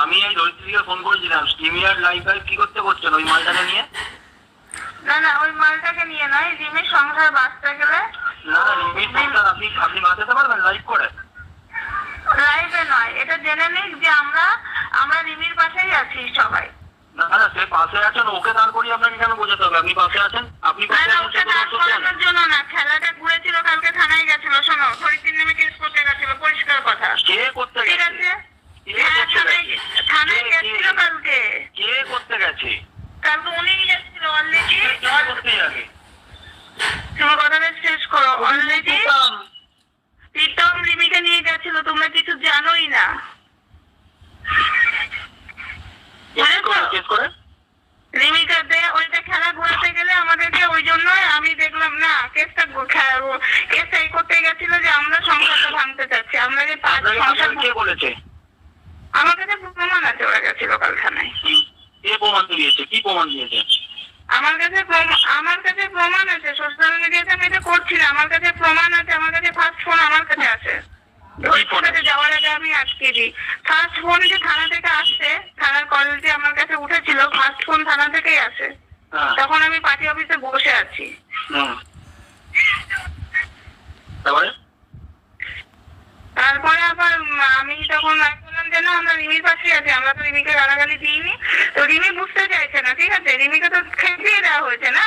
আমি এই ধরিত্রীকে ফোন করেছিলাম। স্টিমিয়ার লাইফ লাইফ কি করতে করছেন ওই মালটাকে নিয়ে? না না ওই মালটাকে নিয়ে নয় রিমির সংসার বাঁচতে গেলে না আপনি আপনি বাঁচাতে পারবেন লাইভ করে। লাইভে নয় এটা জেনে নিক যে আমরা আমরা রিমির পাশেই আছি সবাই। না না সে পাশে আছেন ওকে দাঁড় করিয়ে আপনাকে কেন বোঝাতে হবে? আপনি পাশে আছেন আপনি পাশে আছেন ওকে দাঁড় করানোর জন্য না খেলাটা ঘুরেছিল কালকে থানায় গেছিল শোনো হরিতির নেমে কেস করতে গেছিল পরিষ্কার কথা। কে করতে ঠিক গেছে? আছে কে হ্যাঁ করতে থানায় গেছে? থানায় কে- গেছিল কে- কালকে কে করতে গেছে কালকে উনি গেছিল অলরেডি কে করতে যাবে তুমি কথাটা শেষ করো অলরেডি প্রীতম রিমিকে নিয়ে গেছিল তোমরা কিছু জানোই না কেস করে বুঝেছ? কেস করে রিমিকা দে ওইটা খেলা ঘোরাতে গেলে আমাদেরকে ওই জন্য আমি দেখলাম না কেসটা কেসটা এই করতে গেছিল যে আমরা সংসারটা ভাঙতে চাচ্ছি আমরা যে পাঁচ আপনাকে সংসার আপনাকে কে বলেছে আমার কাছে প্রমাণ আছে ওরা গেছিল কাল থানায় কি- কে প্রমাণ দিয়েছে কি প্রমাণ দিয়েছে আমার কাছে প্রমা- আমার কাছে প্রমাণ আছে সোশ্যাল মিডিয়াতে আমি এটা করছি না আমার কাছে প্রমাণ আছে আমার কাছে ফার্স্ট ফোন আমার কাছে আছে phone কাছে যাওয়ার আগে দিই ফার্স্ট ফোন যে থানা থেকে আসছে থানার কল যে আমার কাছে উঠেছিল ফার্স্ট ফোন থানা থেকেই আসে। হ্যাঁ। তখন আমি পার্টি অফিসে বসে আছি। তারপরে? আবার আমি তখন বললাম যে না আমরা রিমির পাশে আছি আমরা তো রিমিকে গালাগালি দিইনি। তো রিমি বুঝতে চাইছে না ঠিক আছে রিমিকে তো খেপিয়ে দেওয়া হয়েছে না?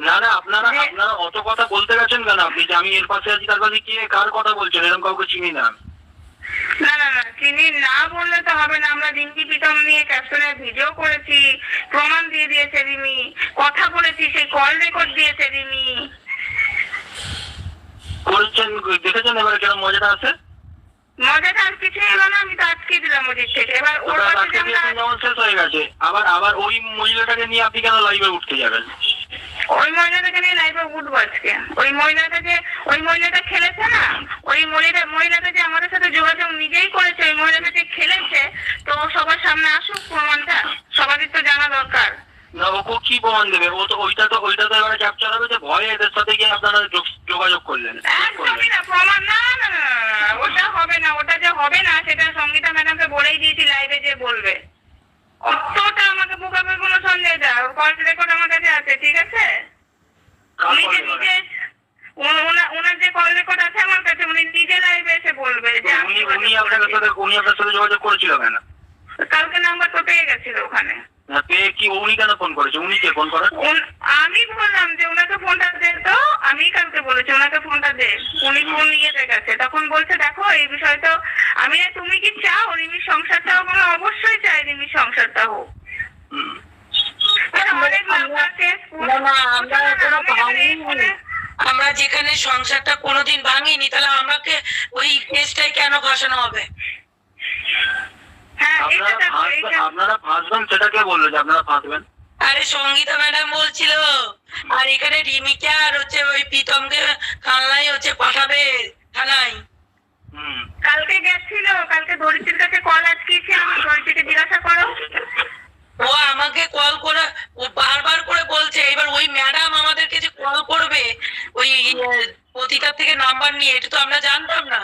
না না আপনারা আপনারা অত কথা বলতে গেছেন কেন আপনি? যে আমি এর পাশে আছি তার পাশে কে কার কথা বলছেন? এরকম কাউকে চিনি না আমি। না না না চিনি না বললে তো হবে না। আমরা রিঙ্কি প্রীতম নিয়ে ক্যাপশনের ভিডিও করেছি প্রমাণ দিয়ে দিয়েছে রিমি কথা বলেছি সেই কল রেকর্ড দিয়েছে রিমি। দেখেছেন এবারে কেন মজাটা আছে? মজাটা আর কিছু এলো না আমি তো আজকে দিলাম ওদিক থেকে। এবার ওর শেষ হয়ে গেছে। আবার আবার ওই মহিলাটাকে নিয়ে আপনি কেন লাইভে উঠতে যাবেন? ওই মহিলাটাকে নিয়ে লাইভে উঠবো আজকে। ওই মহিলাটা যে ওই মহিলাটা খেলেছে না? ওই মহিলাটা মহিলাটা যে আমাদের সাথে যোগাযোগ নিজেই করেছে ওই মহিলাটা যে খেলেছে তো সবার সামনে আসুক প্রমাণটা। সবারই তো জানা দরকার। না ওকে কি প্রমাণ দেবে? ও তো ওইটা তো ওইটা তো এবারে ক্যাপচার হবে যে ভয়ে এদের সাথে গিয়ে আপনারা যোগাযোগ করলেন। একদমই না প্রমাণ না, না, ওটা হবে না ওটা যে হবে না সেটা সঙ্গীতা ম্যাডামকে বলেই দিয়েছি লাইভে যে বলবে। অতটা আমাকে বোকাবে কোনো সন্দেহ দা কল রেকর্ড আমার কাছে আছে ঠিক আছে? উনি যে নিজে ওনার যে কল রেকর্ড আছে আমার কাছে উনি নিজে লাইভে এসে বলবে যে উনি উনি আপনার সাথে উনি আপনার সাথে যোগাযোগ করেছিল কেন? কালকে নাম্বার তো পেয়ে গেছিল ওখানে। পেয়ে কি উনি কেন ফোন করেছে? উনি কে ফোন করেন আমি বললাম যে ওনাকে ফোনটা দে তো আমি কালকে বলেছি ওনাকে ফোনটা দে। উনি ফোন নিয়ে গেছে। তখন বলছে দেখো এই বিষয় তো আমি আর তুমি কি চাও? রিমির সংসারটা হোক আমি অবশ্যই চাই রিমির সংসারটা হোক। আমরা যেখানে সংসারটা কোনোদিন ভাঙিনি তাহলে আমাকে ওই কেসটাই কেন ফাঁসানো হবে? হ্যাঁ এটা আপনারা দেখো আপনারা ফাঁসবেন সেটা কে বলল যে আপনারা ফাঁসবেন আরে সঙ্গীতা ম্যাডাম বলছিল আর এখানে রিমিকে আর হচ্ছে ওই প্রীতমকে কালনাই হচ্ছে পাঠাবে থানায়। কালকে গেছিল কালকে ধরিত্রীর কাছে কল আটকিয়েছি আমি ধরিত্রীকে জিজ্ঞাসা করো। ও আমাকে কল করে ও বারবার করে বলছে এবার ওই ম্যাডাম আমাদেরকে যে কল করবে ওই পতিতার থেকে নাম্বার নিয়ে এটা তো আমরা জানতাম না।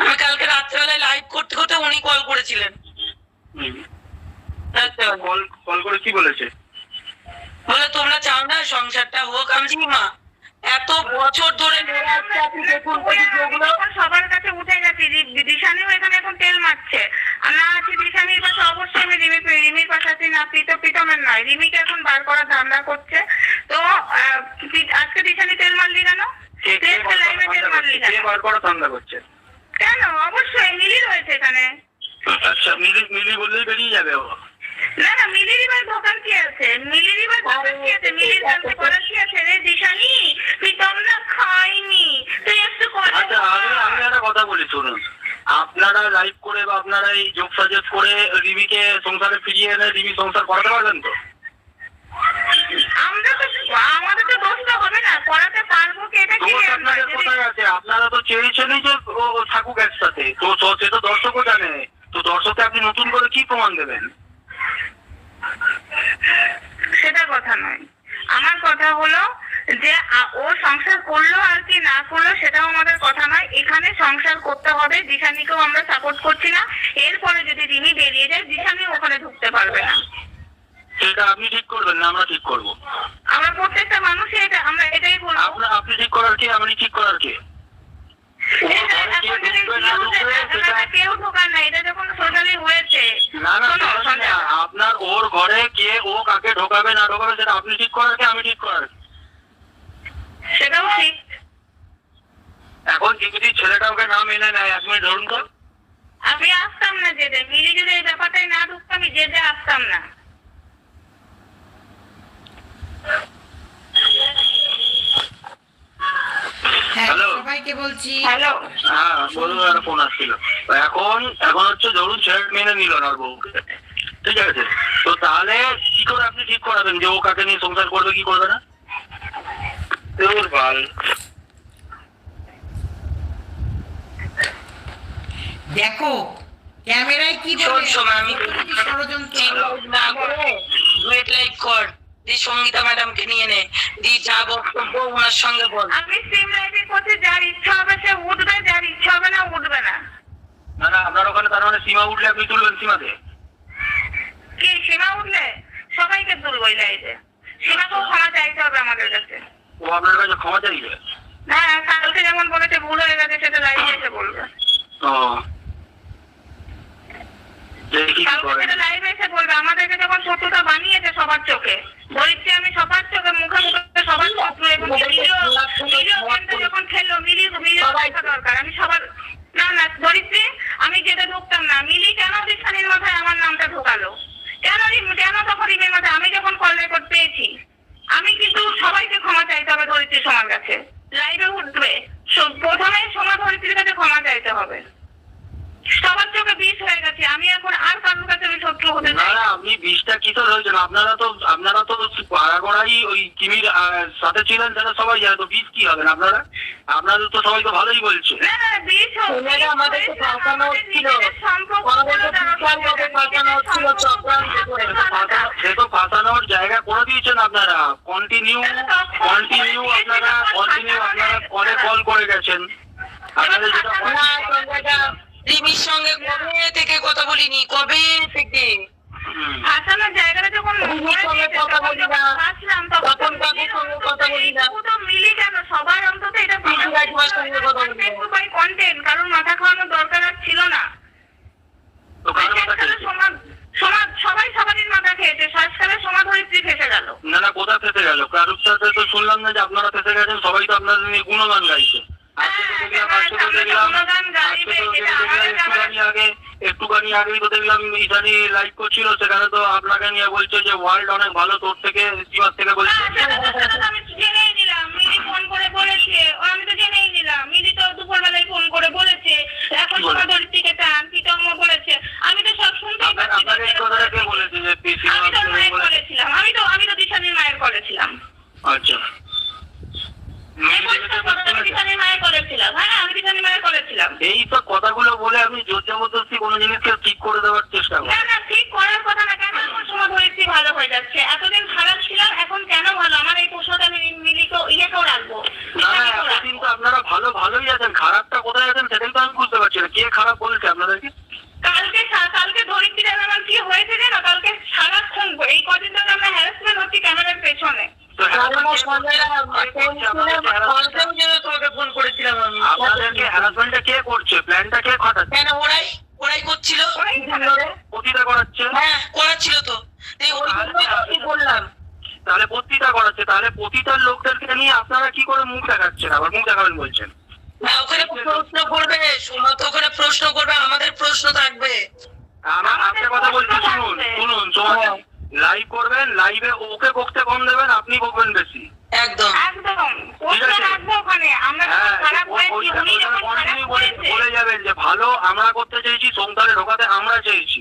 আমি কালকে রাত্রেবেলায় লাইভ করতে করতে উনি কল করেছিলেন। আচ্ছা কল কল করে কি বলেছে? বলে তোমরা চাও না সংসারটা হোক আমি মা? এত বছর ধরে মেরে আসছে আপনি দেখুন ওই সবার কাছে উঠে গেছি। দিশানিও এখানে এখন তেল মারছে। আর না আছে দিশানির পাশে অবশ্যই আমি রিমি রিমির পাশে আছি। না প্রীত প্রীতমের নয়। রিমিকে এখন বার করার ধান্দা করছে। তো আহ, আজকে দিশানি তেল মারলি কেন? তেল মারলি বার করা ধান্দা করছে? কেন? অবশ্যই মিলি রয়েছে এখানে। আচ্ছা মিলি মিলি বললেই বেরিয়ে যাবে ও। না না দোকান কি আছে। মিলির দোকান কি আছে। মিলির কাছে করার কি আছে? রে দিশানি না খাইনি। তুই একটু কথা আচ্ছা আমি আমি একটা কথা বলি শুনুন। আপনারা লাইভ করে বা আপনারা এই যোগ সাজেস্ট করে রিমিকে সংসারে ফিরিয়ে এনে রিমি সংসার করাতে পারবেন তো? আমরা তো আমাদের তো দোষটা হবে না। করাতে পারব কি? এটা কি আপনাদের কোথায় আছে? আপনারা তো চেয়েছেনই যে ও থাকুক একসাথে। তো সে তো দর্শকও জানে। তো দর্শককে আপনি নতুন করে কি প্রমাণ দেবেন সেটা কথা নয় আমার কথা হলো যে ও সংসার করল আর কি না করল সেটাও আমাদের কথা নয়। এখানে সংসার করতে হবে দিশানিকেও আমরা সাপোর্ট করছি না। এরপরে যদি রিমি বেরিয়ে যায় দিশানি ওখানে ঢুকতে পারবে না। সেটা আপনি ঠিক করবেন না আমরা ঠিক করব। আমরা প্রত্যেকটা মানুষই এটা আমরা এটাই বলব। আপনি ঠিক করার কি আমি ঠিক করার কে? আপনার ওর ঘরে কে ও কাকে ঢোকাবে না ঢোকাবে সেটা আপনি ঠিক করার কে আমি ঠিক করার? সেটাও ঠিক। এখন যদি ছেলেটা ওকে না মেনে নেয়? এক মিনিট ধরুন তো। আমি আসতাম না যেতে। মিলি যদি এই ব্যাপারটাই না ঢুকতো আমি যেতে আসতাম না। হ্যাঁ হ্যালো। সবাইকে বলছি হ্যালো হ্যাঁ বলুন আর ফোন আসছিল এখন এখন হচ্ছে ধরুন ছেলে মেনে নিল না বউকে ঠিক আছে তো তাহলে কি করে আপনি ঠিক করাবেন যে ও কাকে নিয়ে সংসার করবে কি করবে না ভালো দেখো ক্যামেরায় কি ষড়যন্ত্র লাইভ কর দি সঙ্গীতা ম্যাডামকে নিয়ে নে। দি যা বক্তব্য ওনার সঙ্গে বল। আমি সিম লাইটিং করছি যার ইচ্ছা হবে সে উঠবে যার ইচ্ছা হবে না উঠবে না। না না আপনার ওখানে তার মানে সীমা উঠলে আপনি তুলবেন সীমাতে। কি সীমা উঠলে? সবাইকে তুলবো এই লাইটে সীমাকেও ক্ষমা চাইতে হবে আমাদের কাছে। ও আপনার কাছে ক্ষমা চাইবে? হ্যাঁ কালকে যেমন বলেছে ভুল হয়ে গেছে সেটা লাইভে এসে বলবে। ও। দেখি কালকে সেটা লাইভে এসে বলবে। আমাদেরকে যখন শত্রুতা বানিয়েছে সবার চোখে ধরিত্রী আমি সবার চোখে মুখে মুখে সবার শত্রু এবং যখন খেললো মিলি মিলিও দেখা দরকার। আমি সবার না না ধরিত্রী আমি যেতে ঢুকতাম না। মিলি কেন দীক্ষানির মাথায় আমার নামটা ঢোকালো? কেন কেন তখন রিমের মাথায়? আমি যখন কল রেকর্ড পেয়েছি আমি কিন্তু সবাইকে ক্ষমা চাইতে হবে ধরিত্রী সমার কাছে। লাইভে উঠবে। প্রথমে সময় ধরিত্রীর কাছে ক্ষমা চাইতে হবে। সবার চোখে বিষ হয়ে গেছে। আমি এখন শত্রু হতে না চাই না। আপনি বিষটা কিসের হয়েছেন আপনারা তো আপনারা তো আগাগোড়াই ওই কিমির সাথে ছিলেন সেটা সবাই জানে তো বিষ কি হবেন আপনারা? আপনাদের তো সবাই তো ভালোই বলছে। সে তো ফাঁসানোর জায়গা করে দিয়েছেন আপনারা। কন্টিনিউ কন্টিনিউ আপনারা কন্টিনিউ আপনারা কলে কল করে গেছেন। আপনাদের যেটা রিমির সঙ্গে কবে থেকে কথা বলিনি? কবে থেকে? হুম। জায়গাটা যখন কথা বলি না। তখন তখন কাকুর সঙ্গে কথা বলি না। মিলি কেন? সবার অন্তত এটা কন্টেন্ট কারণ মাথা খাওয়ানোর দরকার আর ছিল না। সমাজ সমাজ সবাই সবারই মাথা খেয়েছে। সমাজ ফেসে গেল? না না কোথা ফেসে গেল? কারুর সাথে তো শুনলাম না যে আপনারা ফেসে গেছেন সবাই তো আপনাদের নিয়ে গুণগান গাইছে। দেখলাম। একটুখানি আগে একটুখানি আগেই তো দেখলাম ইসানি লাইভ করছিল সেখানে তো আপনাকে নিয়ে বলছে যে ওয়ার্ল্ড অনেক ভালো তোর থেকে সীমার থেকে বলছে। এখন সেটা তো- সেটা তো আমি জেনেই নিলাম। মিলি ফোন করে বলেছে। ও আমি তো জেনেই নিলাম। মিলি তো দুপুরবেলায় ফোন করে বলেছে। এখন কি বলে? তোমার ধরিত্রীকে টান, পিতাম্মা বলেছে। আমি তো সব শুনতেই আপনার পাচ্ছি। আপনাকে এই কথাটা কে বলেছে যে সীমা আমি তো মায়ের বলেছে করেছিলাম। আমি তো আমি তো দিশানির মায়ের করেছিলাম আচ্ছা এই পরিষ্কার কথাটা আমি দিশানির মায়ের করেছিলাম হ্যাঁ আমি দিশানির মায়ের করেছিলাম এই সব কথাগুলো বলে আপনি জোর জবরদস্তি কোনো জিনিসকে ঠিক করে দেওয়ার চেষ্টা না করেন না ঠিক করার কথা না কেন আমার সময় ধরিত্রী ভালো হয়ে যাচ্ছে এতদিন খারাপ ছিলাম এখন কেন ভালো আমার এই প্রশ্নটা আমি মিলিকেও ইয়েকেও রাখব না না দিশানিকেও রাখব। এতদিন তো আপনারা ভালো ভালোই আছেন খারাপটা কোথায় আছেন সেটাই তো আমি বুঝতে পারছি না কে খারাপ বলছে আপনাদেরকে কালকে সা- কালকে ধরিত্রী আমার কি হয়েছে জানো কালকে সারাক্ষণ এই কদিন ধরে আমরা হ্যারাসমেন্ট হচ্ছি ক্যামেরার পেছনে তো আরে না, harassment কে সঞ্জয়দা, করছে? কে করছে আপনাদেরকে harassment? কালকেও যেন তোমাকে ফোন করেছিলাম আমি আপনাদেরকে হ্যারাসমেন্টটা কে করছে? প্ল্যানটা কে খাটাচ্ছে কেন ওরাই ওরাই করছিল? প্রতিটা করাচ্ছে? হ্যাঁ করাচ্ছিল তো। বললাম? তাহলে প্রতিটা করাচ্ছে। তাহলে প্রতিটা লোকদেরকে নিয়ে আপনারা কি করে মুখ দেখাচ্ছেন? আবার মুখ দেখাবেন বলছেন। হ্যাঁ ওখানে প্রশ্ন করবে। সোমা তো ওখানে প্রশ্ন করবে। আমাদের প্রশ্ন থাকবে। আমার একটা কথা বলছি শুনুন শুনুন শোনেন হ্যাঁ। লাইভ করবেন লাইভে ওকে বকতে কম দেবেন আপনি বকবেন বেশি। একদম। একদম। প্রশ্ন আছে। রাখব ওখানে? আমরা হ্যাঁ খারাপ ওই- উনি খারাপ continue বলে যাবেন যে ভালো আমরা করতে চেয়েছি সংসারে ঢোকাতে আমরা চেয়েছি।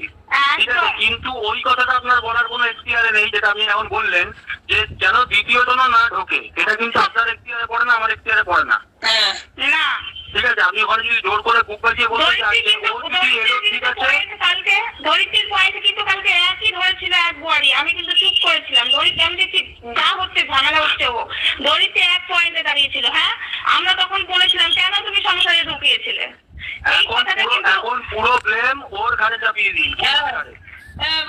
ঠিক আছে কিন্তু ওই কথাটা আপনার বলার কোনো এখতিয়ারে নেই যেটা আপনি এখন বললেন যে যেন দ্বিতীয় জন না ঢোকে এটা কিন্তু আপনার এখতিয়ারে পড়ে না আমার এখতিয়ারে পড়ে না। আছে ওখানে যদি জোর করে বুক বাজিয়ে বলতে চান ধরিত্রী যে ও যদি এলো ঠিক আছে। কালকে ধরিত্রীর পয়েন্ট কিন্তু কালকে একই ধরেছিল এক বুয়ারি আমি কিন্তু চুপ করেছিলাম। ধরিত্রী আমি দেখছি যা হচ্ছে ঝামেলা দড়িতে এক পয়েন্টে দাঁড়িয়েছিল হ্যাঁ? আমরা তখন বলেছিলাম কেন তুমি সংসারে ঢুকিয়েছিলে? এই এখন কথাটা পুরো কিন্তু এখন পুরো ব্লেম ওর ঘাড়ে চাপিয়ে দিন হ্যাঁ। হ্যাঁ,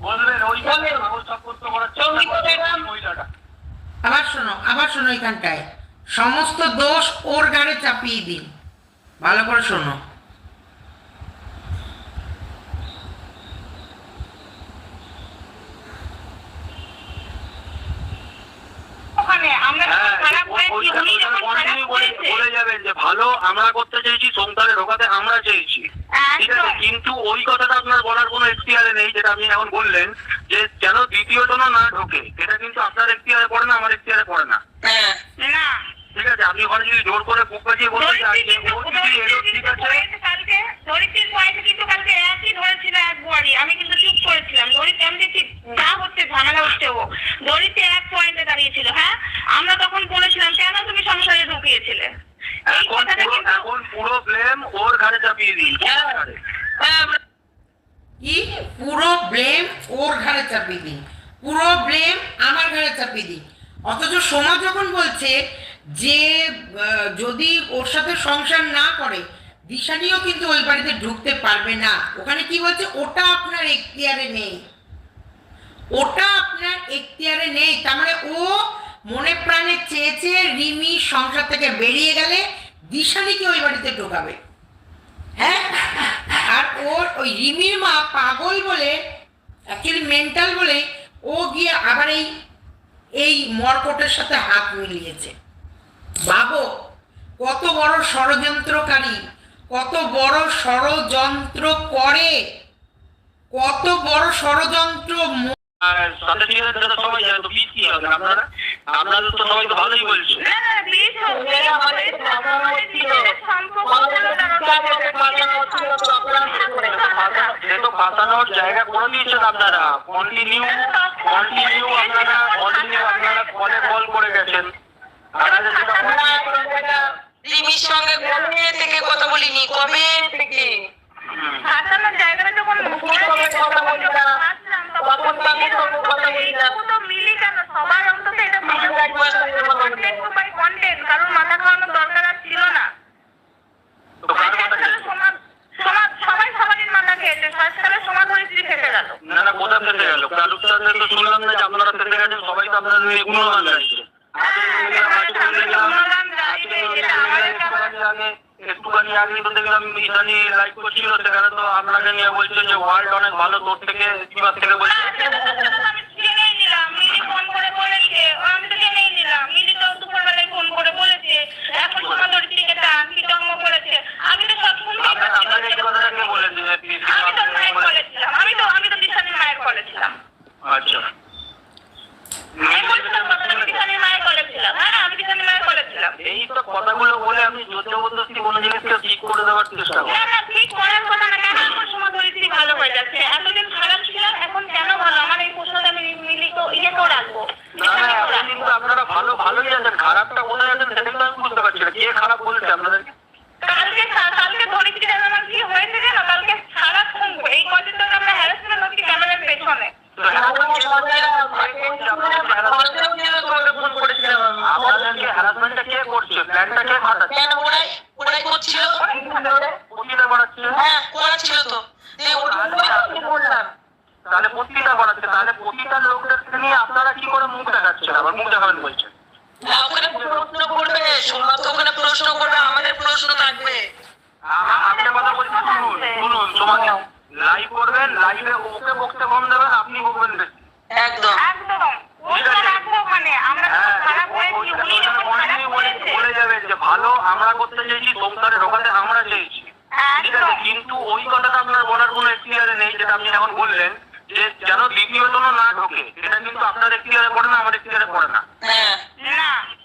বলবেন ওই আবার শোনো আবার শোনো এখানটায়। সমস্ত দোষ ওর গাড়ে চাপিয়ে দিন। ভালো করে শোনো। ওখানে আমরা যখন হ্যাঁ, বলে যাবেন যে ভালো আমরা করতে চেয়েছি সংসারে ঢোকাতে আমরা চেয়েছি। ঠিক আছে কিন্তু ওই কথাটা আপনার বলার কোনো এখতিয়ারে নেই যেটা আপনি এখন বললেন যে যেন দ্বিতীয় জন না ঢোকে এটা কিন্তু আপনার এখতিয়ারে পড়ে না আমার এখতিয়ারে পড়ে না। হ্যাঁ। না ঠিক আছে আপনি ওখানে যদি জোর করে বুক বাজিয়ে বলতে চান ধরিত্রী যে কিন্তু ও যদি এলো ধরিত্রী ঠিক কিন্তু আছে? point কালকে ধরিত্রীর point কিন্তু কালকে একই ধরেছিল একবারই আমি কিন্তু চুপ করেছিলাম। ধরিত্রী আমি দেখছি যা হচ্ছে ঝামেলা হচ্ছে ও। ধরিত্রী এক পয়েন্টে দাঁড়িয়েছিল হ্যাঁ? আমরা তখন বলেছিলাম কেন তুমি সংসারে ঢুকিয়েছিলে? এখন পুরো কিন্তু এখন পুরো ব্লেম ওর ঘাড়ে চাপিয়ে দিন হ্যাঁ। ওর ঘাড়ে। হ্যাঁ, কি? পুরো ব্লেম ওর ঘাড়ে চাপিয়ে পুরো ব্লেম আমার ঘাড়ে চাপিয়ে দিন অথচ সোমা যখন বলছে যে যদি ওর সাথে সংসার না করে, দিশানিও কিন্তু ওই বাড়িতে ঢুকতে পারবে না। ওখানে কি বলছে ওটা আপনার এখতিয়ারে নেই। ওটা আপনার এখতিয়ারে নেই। তার মানে ও মনে প্রাণে চেয়েছে রিমি সংসার থেকে বেরিয়ে গেলে দিশানিকে ওই বাড়িতে ঢোকাবে। হ্যাঁ? আর ওর ওই রিমির মা পাগল বলে অ্যাকচুয়ালি মেন্টাল বলে, ও গিয়ে আবার এই এই মর্কটের সাথে হাত মিলিয়েছে। ভাবো কত বড় ষড়যন্ত্রকারী কত বড় ষড়যন্ত্র করে কত বড় ষড়যন্ত্র আর সাথে ঠিক আছে সবাই জানে তো বিট কি হবে? আপনারা? তো সবাই তো ভালোই বলছে? সে তো ফাঁসানোর জায়গা করে দিয়েছেন কন্টিনিউ আপনারা কন্টিনিউ আপনারা কলে কল করে গেছেন। আপনাদের সেটা আমরা আমরা রিমির সঙ্গে কবে থেকে কথা বলিনি। কবে থেকে? হাসানোর জায়গাটা যখন কথা বলি না? তখন আমি কথা বলি না। মিলি কেন সবার অন্তত এটা আমরা একবার সঙ্গে কথা বলি না। কন্টেন্ট বাই কন্টেন্ট কারণ মাথা খাওয়ানোর দরকার আর ছিল না। সবাই সবারই মাথা খেয়েছে। শেষকালে সমাজ ফেসে গেল। না না কোথা থেকে গেল? কালুকসাদের তো শুনলাম না যে আপনারা গেছেন সবাই তো আপনাদের নিয়ে গুণগান গাইছে আজকে দেখলাম, আজকে দেখলাম, আজকে দেখলাম, একটুখানি আগে একটুখানি আগে তো দেখলাম ইসানি লাইভ করছিল, সেখানে তো আপনাকে নিয়ে বলছে যে ওয়ার্ল্ড অনেক ভালো তোর থেকে থেকে বলছে আমি জেনেই নিলাম মিলি ফোন করে বলেছে আমি তো জেনেই নিলাম মিলি তো দুপুরবেলায় ফোন করে বলেছে এখন সমাজ ধরিত্রীকে টান বিতর্ক করেছে আমি তো সব শুনতেই আপনার আপনাকে এই কথাটা কে বলেছে যে আপনি আমি তো মায়ের বলেছিলাম আমি তো আমি তো দিশানির মায়ের বলেছিলাম আচ্ছা আমি বলছিলাম কথাটা আমি দিশানির মায়ের বলেছিলাম হ্যাঁ আমি দিশানির মায়ের বলেছিলাম এই তো কথাগুলো বলে আপনি জোর জবরদস্তি কোনো জিনিসকে ঠিক করে দেওয়ার চেষ্টা করেন না। ঠিক করার কথা না কেন আমার সমাজ ধরিত্রী ভালো হয়ে যাচ্ছে? এতদিন খারাপ ছিল এখন কেন ভালো? আমার এই প্রশ্নটা আমি মিলি তো রাখব। না না কিন্তু আপনারা ভালো ভালোই আছেন। খারাপটা কোথায় আছেন সেটা কিন্তু আমি বুঝতে পারছি না। কে খারাপ বলছে আপনাদেরকে? কালকে কালকে ধরিত্রী আমার কি হয়েছে জানো? কালকে সারাক্ষণ এই কদিন ধরে আমরা হ্যারাসমেন্ট হচ্ছি ক্যামেরার পেছনে তো আপনাদেরকে হ্যারাসমেন্টটা কে করছে প্ল্যানটা কে খাটাচ্ছে কেন ওরাই ওরাই করছিল? প্রতিটা বাড়াচ্ছে হ্যাঁ করেছিল তো। দিয়ে ওরা আমি বললাম? তাহলে প্রতিটা বাড়াচ্ছে তাহলে প্রতিটা লোকদেরকে নিয়ে আপনারা কি করে মুখ দেখাচ্ছেন? আবার মুখ দেখাবেন বলছেন। হ্যাঁ, ওখানে প্রশ্ন করবে। সোমা ওখানে প্রশ্ন করবে। আমাদের প্রশ্ন থাকবে। আ- কথা বলছি শুনুন শুনুন তোমাকে লাইভ করবেন লাইভে ওকে বকতে কম দেবেন আপনি বকবেন একদম। বলে যাবেন যে ভালো আমরা করতে চাইছি সংসারে ঢোকাতে আমরা চেয়েছি। ঠিক আছে কিন্তু ওই কথাটা আপনার বলার কোনো এখতিয়ারে নেই যেটা আপনি এখন বললেন যে যেন দ্বিতীয় জনও না ঢোকে। এটা কিন্তু আপনার এখতিয়ারে পড়ে না আমার এখতিয়ারে পড়ে না।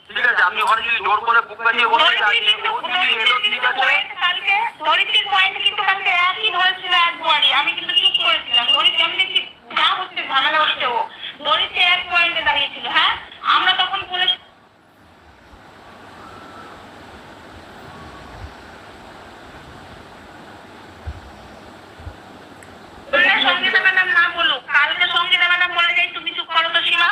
ঠিক আছে আপনি ওখানে যদি জোর করে বুক বাজিয়ে বলতে আমি কিন্তু চুপ করেছিলাম। ধরিত্রী আমি দেখছি যা হচ্ছে ঝামেলা হচ্ছে ও ধরিত্রী এক পয়েন্টে দাঁড়িয়েছিল হ্যাঁ আমরা তখন বলেছি সঙ্গীতা ম্যাডাম না বলুক কালকে সঙ্গীতা ম্যাডাম বলে যাই তুমি চুপ করো তো সীমা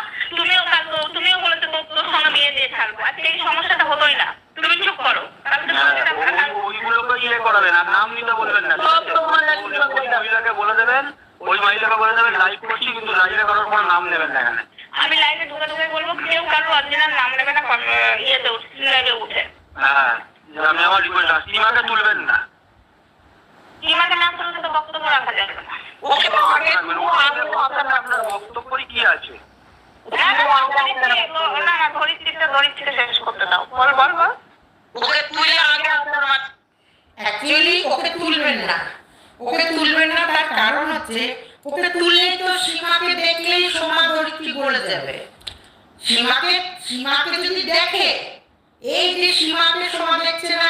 থাকব আজকে এই সমস্যাটা হতোই না তুমি চুপ করো কালকে হ্যাঁ, সত্যিটা ভালো- ওই- ওইগুলোকে ইয়ে করাবেন আর নাম নিতে বলবেন না ঠিক আছে? ওই- ওই মহিলাকে বলে দেবেন ওই মহিলাকে বলে দেবেন লাইভ করছি কিন্তু লাইভে করার কোনো নাম নেবেন না এখানে আমি লাইভে ঢুকে ঢুকে বলব কেউ কারও অরিজিনাল নাম নেবে না কম- ইয়েতে লাইভে উঠে হ্যাঁ যে আমি আমার রিকোয়েস্ট সীমাকে তুলবেন না কিমাকে নাম তুলতে তো বক্তব্য রাখা যাবে না ওকে তো আগে রাখবেন। তো ওখানে আগে বক্তব্য আপনার বক্তব্যই কি আছে না, না, না, ধরিত্রী- না, না, ধরিত্রীটা ধরিত্রীটা শেষ করতে দাও বল বল বল ওকে তুলে আগে আপনার মাঝ- অ্যাকচুয়ালি ওকে তুলবেন না ওকে তুলবেন না তার কারণ হচ্ছে ওকে তুললেই তো সীমাকে দেখলেই সোমা ধরিত্রী বলে যাবে সীমাকে যদি দেখে, এই যে সীমাকে সোমা দেখছে না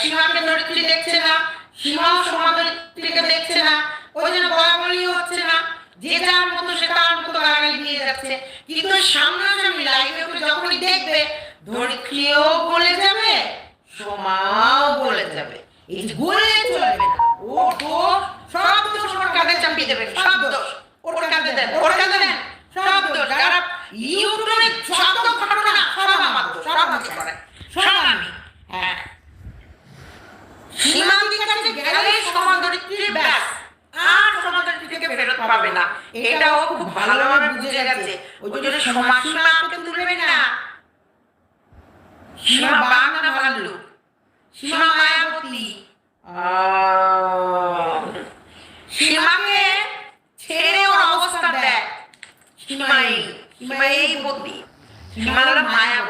সীমাকে ধরিত্রী দেখছে না, সীমাও সোমা ধরিত্রীকে দেখছে না ওই জন্য বলাবলি হচ্ছে না, যে যার মতো সে তার মতো গালাগালি দিয়ে যাচ্ছে। কিন্তু সামনাসামনি লাইভে যখনই দেখবে, ধরিত্রীও বলে যাবে, সোমাও বলে যাবে। এই বলে চলবে না ও দোষ সব দোষ ওর কাঁধে চাপিয়ে দেবে, সব দোষ। ওর কাঁধে দেন, ওর কাঁধে দেন, সব দোষ। যারা ইউটিউবে যত ঘটনা সব আমার দোষ সব আমাকে করে। সব আমি হ্যাঁ। সীমান্তির কাছে গেলে ব্যাস? আর থেকে ফেরত পাবে না। এটাও খুব ভালোভাবে বুঝে গেছে। ওই জন্য সীমা সীমাকে তুলবে না। সীমা না ভাল্লুক সীমা মায়াবতী? সীমাকে ছেড়ে ওর অবস্থা দেখ সীমাই। সীমা এই বতী সীমা হলো মায়া।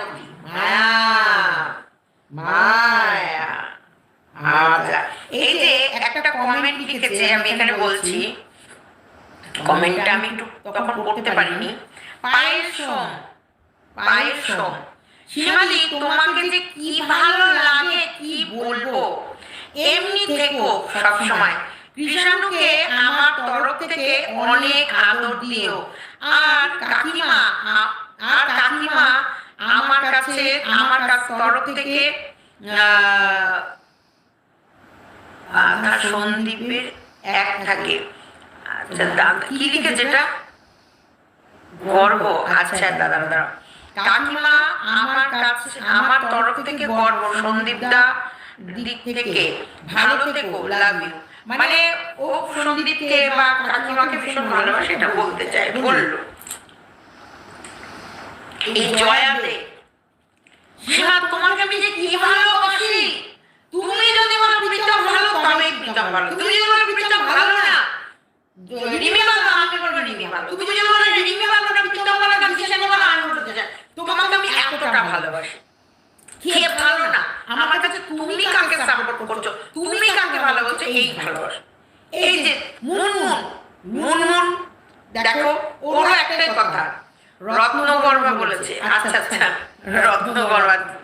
মায়া। আচ্ছা। এই যে একটা কমেন্ট লিখেছে, আমি এখানে বলছি কমেন্টটা আমি একটু তখন পড়তে পারিনি। পায়ের সোম। পায়ের সোম। শিমালি তোমাকে যে কি ভালো লাগে, কি বলব? এমনি থেকো সব সময় কৃষাণুকে আমার তরফ থেকে অনেক আদর দিও। আর কাকিমা আর কাকিমা আমার কাছে আমার কাছে তরফ থেকে সন্দীপের এক থাকে। আচ্ছা দাদা কি লিখেছে এটা গর্ব। আচ্ছা দাদা দাদা কাকিমা আমার কাছে আমার তরফ থেকে গর্ব। সন্দীপদা দিক থেকে। ভালো থেকো লাভ ইউ। মানে ও সন্দীপকে বা কাকিমাকে ভীষণ ভালোবাসে এটা বলতে চায় বলল। এই জয়াতে সীমা তোমাকে আমি যে কি ভালোবাসি? তুমি যদি বলো প্রীতম ভালো তবেই প্রীতম ভালো। তুমি যদি বলো প্রীতম ভালো না রিমি ভালো আমি বলব রিমি ভালো। তুমি যদি বলো রিমি ভালো না প্রীতম ভালো না বিশেষ ভালো আমি বলতে চাই? তোমাকে আমি এতটা ভালোবাসি। কে ভালো না? আমার কাছে তুমি কাকে সাপোর্ট করছ? তুমি কাকে ভালোবাসো? এই ভালোবাসো। এই যে মুনমুন। মুনমুন। দেখো ওরও একটাই কথা। রত্নগর্ভা বলেছে। আচ্ছা আচ্ছা রত্নগর্ভা আচ্ছা।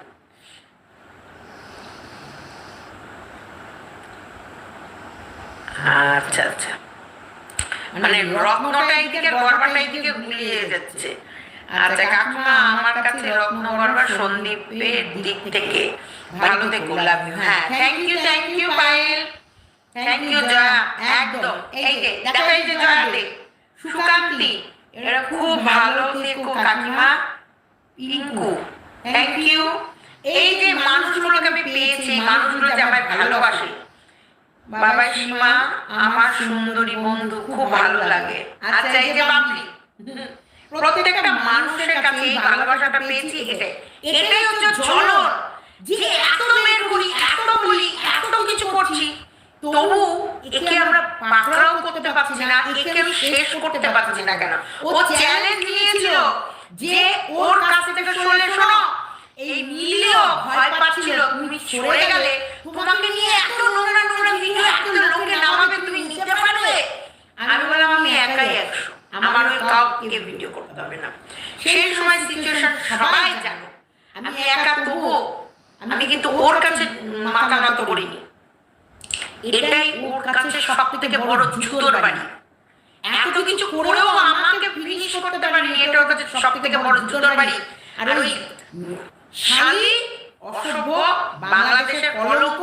আচ্ছা মানে রত্নটা এইদিকে গর্বাটা এইদিকে গুলিয়ে যাচ্ছে। আচ্ছা কাকিমা আমার কাছে রত্নগর্ভা সন্দীপের দিক থেকে। ভালো থেকো লাভ ইউ হ্যাঁ thank you thank you Payel thank you Joya একদম। এই যে দেখো এই যে জয়াতে সুকান্তি। এরা খুব ভালো থেকো কাকিমা। পিঙ্কু। থ্যাংক ইউ এই যে মানুষগুলোকে আমি পেয়েছি মানুষগুলো যে আমায় ভালোবাসে। বাবা সীমা আমার সুন্দরী বন্ধু খুব ভালো লাগে। আচ্ছা এই যে বাবলি। প্রত্যেকটা মানুষের কাছে এই ভালোবাসাটা পেয়েছি এটাই। এটাই। হচ্ছে ঝলন যে এত বের করি এত বলি এত কিছু করছি তবু একে আমরা পাকড়াও করতে পারছি না একে আমি শেষ করতে পারছি না কেন। ও চ্যালেঞ্জ নিয়েছিল যে ওর কাছ থেকে সরে শোনো এই মিলিও ভয় পাচ্ছিল তুমি সরে গেলে তোমাকে নিয়ে এত নোংরা নোংরা ভিডিও এত লোকে নামাবে তুমি নিতে পারবে? আমি বললাম আমি একাই একশো। আমার ওই কাউকে ভিডিও করতে হবে না। সেই সময় সিচুয়েশন সবাই জানো। আমি একা তবুও আমি কিন্তু ওর কাছে মাথা নত করিনি। এটাই ওর কাছে সব থেকে বড় জুতোর বাড়ি। এত কিছু করেও আমাকে ফিনিশ করতে পারিনি। এটা ওর কাছে সব থেকে বড় জুতোর বাড়ি। আর ওই শালি অসভ্য বাংলাদেশের কলঙ্ক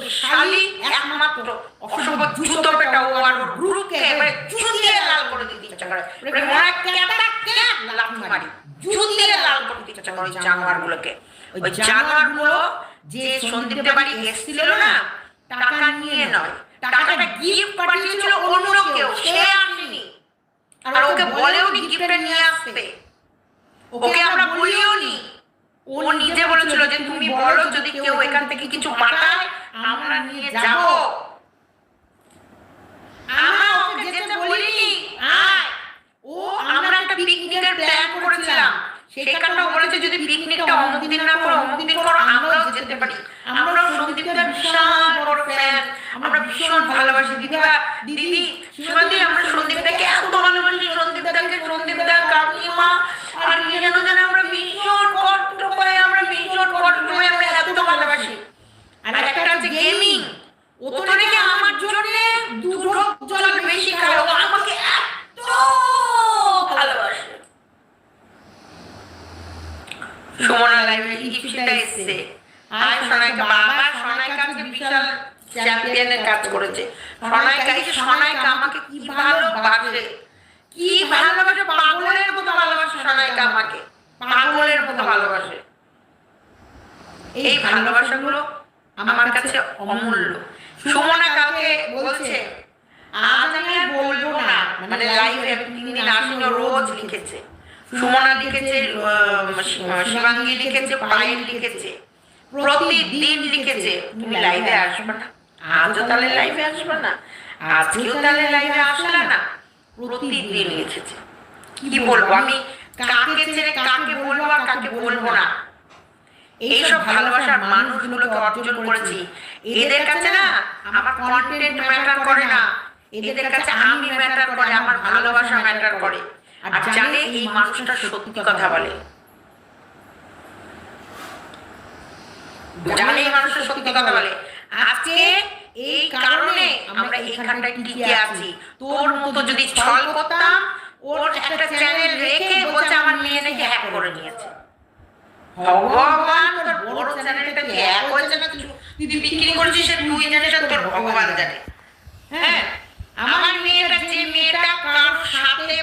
ওই শালি একমাত্র অসভ্য জুতো পেটা ও আর ওর এবারে চুদিয়ে লাল করে দিতে ইচ্ছা করে। মনে ক্যাটা ক্যাট লাফ মারি। জুতিয়ে লাল করে দিচ্ছে ওই জানোয়ারগুলোকে। ওই জানোয়ারগুলো যে সন্দীপদের বাড়ি এসেছিল না টাকা নিয়ে নয় টাকাটা গিফট পাঠিয়েছিল অন্য কেউ সে আসেনি। আর ওকে বলেও নি গিফটটা নিয়ে আসতে। ওকে আমরা বলিও নি। ও নিজে বলেছিল যে তুমি বলো যদি কেউ এখান থেকে কিছু পাঠায় আমরা নিয়ে যাব আমরা ওকে যেতে বলিনি আয় ও আমরা একটা পিকনিকের প্ল্যান করেছিলাম সেখানটাও বলেছে যদি পিকনিকটা অমুক দিন না করো অমুক দিন করো আমরাও যেতে পারি আমরাও সন্দীপদার বিশাল বড় ফ্যান আমরা ভীষণ ভালোবাসি দিদিবা দিদি সীমাদি আমরা সন্দীপদাকে এত ভালোবাসি সন্দীপদাকে সন্দীপদা কাকিমা আর কি যেন যেন আমরা ভীষণ কষ্ট করে আমরা ভীষণ কষ্ট করে আমরা এত ভালোবাসি আর একটা আছে গেমিং ও তো নাকি আমার জন্য দু ঢোক জল বেশি খায় ও আমাকে এত ভালোবাসে সুমনা লাইভে আর সোনাইকা বাবা বিশাল চ্যাম্পিয়নের কাজ করেছে। সোনাইকা আমাকে কি ভালোবাসে? কি ভালোবাসে? পাগলের মতো ভালোবাসে সোনাইকা আমাকে। পাগলের মতো ভালোবাসে। এই ভালোবাসাগুলো আমার কাছে অমূল্য। সুমনা কালকে বলছে আজ আমি আর বলব না। মানে লাইভে তিন দিন আসলে রোজ লিখেছে। সুমনা লিখেছে শিবাঙ্গী লিখেছে পায়েল লিখেছে। প্রতিদিন লিখেছে। তুমি লাইভে আসবে না। আজও তাহলে লাইভে আসবে না। আজকেও তাহলে লাইভে আসলে না। প্রতিদিন লিখেছে। কি বলব আমি? কাকে ছেড়ে কাকে বলব আর কাকে বলব না? এইসব ভালোবাসার মানুষগুলোকে অর্জন করেছি। এদের কাছে না আমার কন্টেন্ট ম্যাটার করে না। এদের কাছে আমি ম্যাটার করে আমার ভালোবাসা ম্যাটার করে। আর জানে এই মানুষটা সত্যি কথা বলে। জানে এই মানুষটা সত্যি কথা বলে। আজকে এই কারণে আমরা এইখানটায় টিকে আছি। তোর মতো যদি ছল করতাম ওর একটা চ্যানেল রেখে বলছে আমার মেয়ে নাকি হ্যাক করে নিয়েছে। ভগবান তোর বড় চ্যানেলটা কি এক হয়েছে না কিছু? তুই বিক্রি করেছিস তুই জানিস তোর ভগবান জানে। হ্যাঁ আমার মেয়েটা যে মেয়েটা সাথে